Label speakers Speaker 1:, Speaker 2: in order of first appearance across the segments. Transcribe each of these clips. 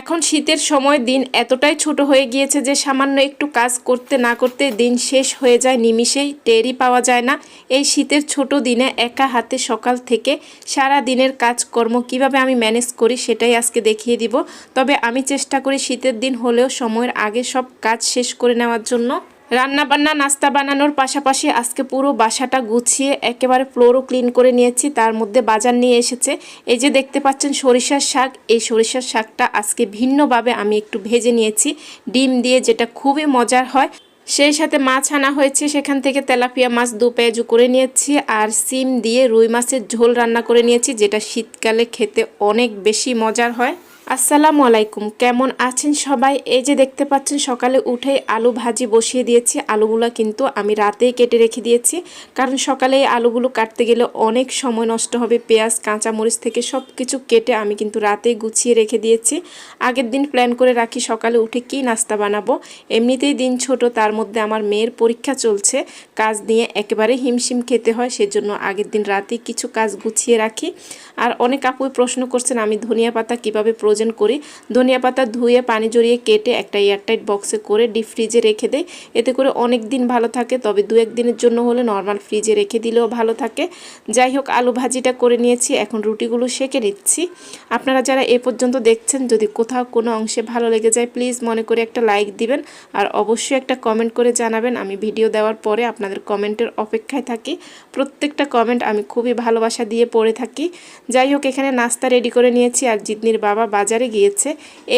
Speaker 1: এখন শীতের সময় দিন এতটাই ছোট হয়ে গিয়েছে যে সামান্য একটু কাজ করতে না করতে দিন শেষ হয়ে যায় নিমিষেই টেরি পাওয়া যায় না। এই শীতের ছোট দিনে একা হাতে সকাল থেকে সারা দিনের কাজকর্ম কীভাবে আমি ম্যানেজ করি সেটাই আজকে দেখিয়ে দিব। তবে আমি চেষ্টা করি শীতের দিন হলেও সময়ের আগে সব কাজ শেষ করে নেওয়ার জন্য। রান্না বান্না, নাস্তা বানানোর পাশাপাশি আজকে পুরো বাসাটা গুছিয়ে একেবারে ফ্লোরও ক্লিন করে নিয়েছি। তার মধ্যে বাজার নিয়ে এসেছে। এই যে দেখতে পাচ্ছেন সরিষার শাক। এই সরিষার শাকটা আজকে ভিন্নভাবে আমি একটু ভেজে নিয়েছি। ডিম দিয়ে যেটা খুবই মজার হয়, সেই সাথে মাছ আনা হয়েছে। সেখান থেকে তেলাপিয়া মাছ দু পেঁয়াজু করে নিয়েছি আর সিম দিয়ে রুই মাছের ঝোল রান্না করে নিয়েছি, যেটা শীতকালে খেতে অনেক বেশি মজার হয়। আসসালামু আলাইকুম। কেমন আছেন সবাই? এই যে দেখতে পাচ্ছেন, সকালে উঠে আলু ভাজি বসিয়ে দিয়েছি। আলুগুলো কিন্তু আমি রাতেই কেটে রেখে দিয়েছি। কারণ সকালে আলুগুলো কাটতে গেলে অনেক সময় নষ্ট হবে। পেঁয়াজ, কাঁচামরিচ থেকে সব কিছু কেটে আমি কিন্তু রাতেই গুছিয়ে রেখে দিয়েছি। আগের দিন প্ল্যান করে রাখি সকালে উঠে কি নাস্তা বানাবো। এমনিতেই দিন ছোট, তার মধ্যে আমার মেয়ের পরীক্ষা চলছে। কাজ নিয়ে একেবারে হিমশিম খেতে হয়, সেজন্য আগের দিন রাতেই কিছু কাজ গুছিয়ে রাখি। আর অনেক আপুই প্রশ্ন করছেন, আমি ধনিয়া পাতা কীভাবে প্রয়োজন করি। ধনিয়া পাতা ধুয়ে, পানি জড়িয়ে কেটে একটা এয়ারটাইট বক্সে করে ডিপ ফ্রিজে রেখে দেয় এতে করে অনেক দিন ভালো থাকে, তবে দু একদিনের জন্য হলে নর্মাল ফ্রিজে রেখে দিলেও ভালো থাকে। যাই হোক, আলু ভাজিটা করে নিয়েছি, এখন রুটিগুলো সেকে নিচ্ছি। আপনারা যারা এ পর্যন্ত দেখছেন, যদি কোথাও কোনো অংশে ভালো লেগে যায়, প্লিজ মনে করে একটা লাইক দিবেন আর অবশ্যই একটা কমেন্ট করে জানাবেন। আমি ভিডিও দেওয়ার পরে আপনাদের কমেন্টের অপেক্ষায় থাকি। প্রত্যেকটা কমেন্ট আমি খুবই ভালোবাসা দিয়ে পড়ে থাকি। যাই হোক, এখানে নাস্তা রেডি করে নিয়েছি আর জিতনির বাবা বাজারে গিয়েছে।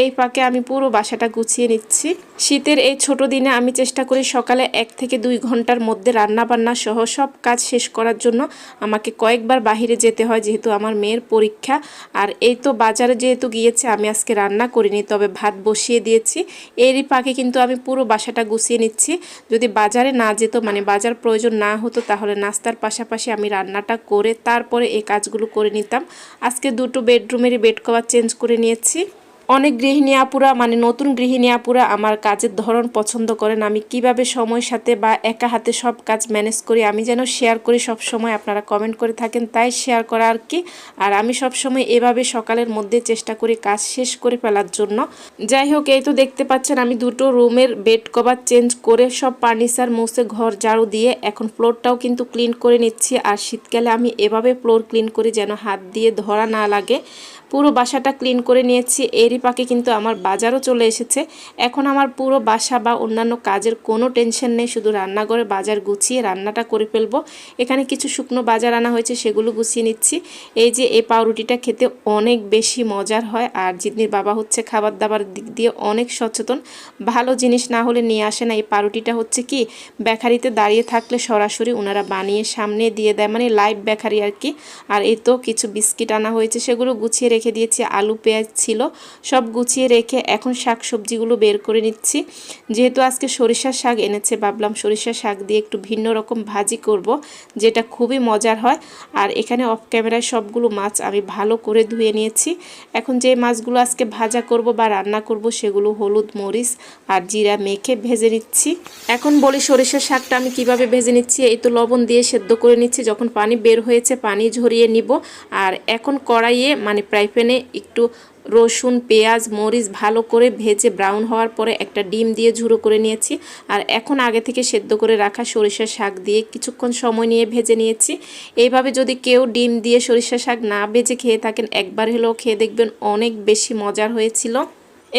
Speaker 1: এই পাকে আমি পুরো বাসাটা গুছিয়ে নিচ্ছি। শীতের এই ছোট দিনে আমি চেষ্টা করি সকালে এক থেকে দুই ঘণ্টার মধ্যে রান্না বান্না সহ সব কাজ শেষ করার জন্য আমাকে কয়েকবার বাহিরে যেতে হয় যেহেতু আমার মেয়ের পরীক্ষা। আর এই তো বাজারে যেহেতু গিয়েছে, আমি আজকে রান্না করিনি, তবে ভাত বসিয়ে দিয়েছি। এরই পাকে কিন্তু আমি পুরো বাসাটা গুছিয়ে নিচ্ছি। যদি বাজারে না যেত মানে বাজার প্রয়োজন না হতো, তাহলে নাস্তার পাশাপাশি আমি রান্নাটা করে তারপরে এই কাজগুলো করে নিতাম। আজকে দুটো বেডরুমেরই বেড কভার চেঞ্জ করে নিয়েছি। অনেক গৃহিণী আপুরা মানে নতুন গৃহিণী আপুরা আমার কাজের ধরন পছন্দ করেন। আমি কীভাবে সময়ের সাথে বা একা হাতে সব কাজ ম্যানেজ করি, আমি যেন শেয়ার করি সব সময় আপনারা কমেন্ট করে থাকেন, তাই শেয়ার করা আর কি। আর আমি সব সময় এভাবে সকালের মধ্যে চেষ্টা করি কাজ শেষ করে ফেলার জন্য। যাই হোক, এই তো দেখতে পাচ্ছেন, আমি দুটো রুমের বেড কভার চেঞ্জ করে সব ফার্নিচার মুছে, ঘর ঝাড়ু দিয়ে এখন ফ্লোরটাও কিন্তু ক্লিন করে নিচ্ছি। আর শীতকালে আমি এভাবে ফ্লোর ক্লিন করি যেন হাত দিয়ে ধরা না লাগে। পুরো বাসাটা ক্লিন করে নিয়েছি। এরই পাকে কিন্তু আমার বাজারও চলে এসেছে। এখন আমার পুরো বাসা বা অন্যান্য কাজের কোনো টেনশন নেই, শুধু রান্নাঘরে বাজার গুছিয়ে রান্নাটা করে ফেলব। এখানে কিছু শুকনো বাজার আনা হয়েছে, সেগুলো গুছিয়ে নিচ্ছি। এই যে এই পাউরুটিটা খেতে অনেক বেশি মজার হয় আর জিতনির বাবা হচ্ছে খাবার দাবার দিক দিয়ে অনেক সচেতন। ভালো জিনিস না হলে নিয়ে আসে না। এই পাউরুটিটা হচ্ছে কি, বেকারিতে দাঁড়িয়ে থাকলে সরাসরি ওনারা বানিয়ে সামনে দিয়ে দেয় মানে লাইভ বেকারি আর কি। আর এই তো কিছু বিস্কিট আনা হয়েছে, সেগুলো গুছিয়ে রেখে দিয়েছি, আলু, পেঁয়াজ ছিল, সব গুছিয়ে রেখে এখন শাক সবজিগুলো বের করে নিচ্ছি। যেহেতু আজকে সরিষার শাক এনেছে, ভাবলাম সরিষার শাক দিয়ে একটু ভিন্ন রকম ভাজি করব, যেটা খুবই মজার হয়। আর এখানে অফ ক্যামেরায় সবগুলো মাছ আমি ভালো করে ধুয়ে নিয়েছি। এখন যে মাছগুলো আজকে ভাজা করব বা রান্না করব সেগুলো হলুদ মরিচ আর জিরা মেখে ভেজে নিচ্ছি। এখন বলি সরিষার শাকটা আমি কীভাবে ভেজে নিচ্ছি, এই তো লবণ দিয়ে সেদ্ধ করে নিচ্ছি। যখন পানি বের হয়েছে, পানি ঝরিয়ে নিব। আর এখন কড়াইয়ে মানে প্রায় প্যানে একটু রসুন, পেঁয়াজ, মরিচ ভালো করে ভেজে ব্রাউন হওয়ার পরে একটা ডিম দিয়ে ঝুড়ো করে নিয়েছি। আর এখন আগে থেকে সেদ্ধ করে রাখা সরিষার শাক দিয়ে কিছুক্ষণ সময় নিয়ে ভেজে নিয়েছি। এইভাবে যদি কেউ ডিম দিয়ে সরিষা শাক না ভেজে খেয়ে থাকেন, একবার হলেও খেয়ে দেখবেন অনেক বেশি মজার হয়েছিল।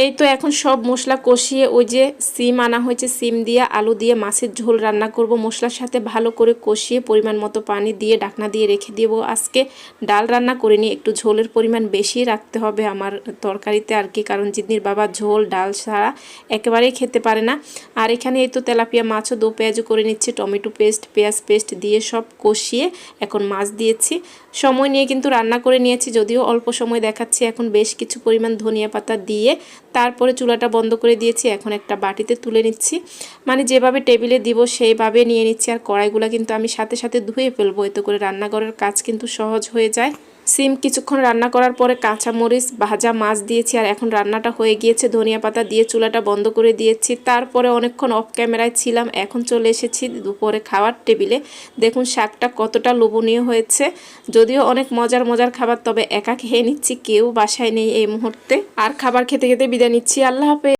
Speaker 1: এই তো এখন সব মশলা কষিয়ে ওই যে সিম আনা হয়েছে, সিম দিয়ে আলু দিয়ে মাছের ঝোল রান্না করব। মশলার সাথে ভালো করে কষিয়ে পরিমাণ মতো পানি দিয়ে ডাকনা দিয়ে রেখে দেব। আজকে ডাল রান্না করিনি একটু ঝোলের পরিমাণ বেশি রাখতে হবে আমার তরকারিতে আর কি, কারণ জিদনির বাবা ঝোল, ডাল ছাড়া একেবারেই খেতে পারে না। আর এখানে এই তো তেলাপিয়া মাছও দো পেঁয়াজও করে নিচ্ছি, টমেটো পেস্ট, পেঁয়াজ পেস্ট দিয়ে সব কষিয়ে এখন মাছ দিয়েছি। সময় নিয়ে কিন্তু রান্না করে নিয়েছি, যদিও অল্প সময় দেখাচ্ছি। এখন বেশ কিছু পরিমাণ ধনিয়া পাতা দিয়ে তারপরে চুলাটা বন্ধ করে দিয়েছি, এখন একটা বাটিতে তুলে নিচ্ছি। মানে যেভাবে টেবিলে দিব সেইভাবে নিয়ে নিচ্ছি, আর কড়াইগুলো কিন্তু আমি সাথে সাথে ধুয়ে ফেলব, এতে করে রান্নাঘরের কাজ কিন্তু সহজ হয়ে যায়। সিম কিছুক্ষণ রান্না করার পরে কাঁচামরিচ ভাজা মাছ দিয়েছি আর এখন রান্নাটা হয়ে গিয়েছে। ধনিয়া পাতা দিয়ে চুলাটা বন্ধ করে দিয়েছি। তারপরে অনেকক্ষণ অফ ক্যামেরায় ছিলাম। এখন চলে এসেছি দুপুরে খাওয়ার টেবিলে। দেখুন শাকটা কতটা লোভনীয় হয়েছে। যদিও অনেক মজার মজার খাবার, তবে একা খেয়ে নিচ্ছি। কেউ বাসায় নেই এই মুহূর্তে। আর খাবার খেতে খেতে বিদায় নিচ্ছি। আল্লাহ হাফেজ।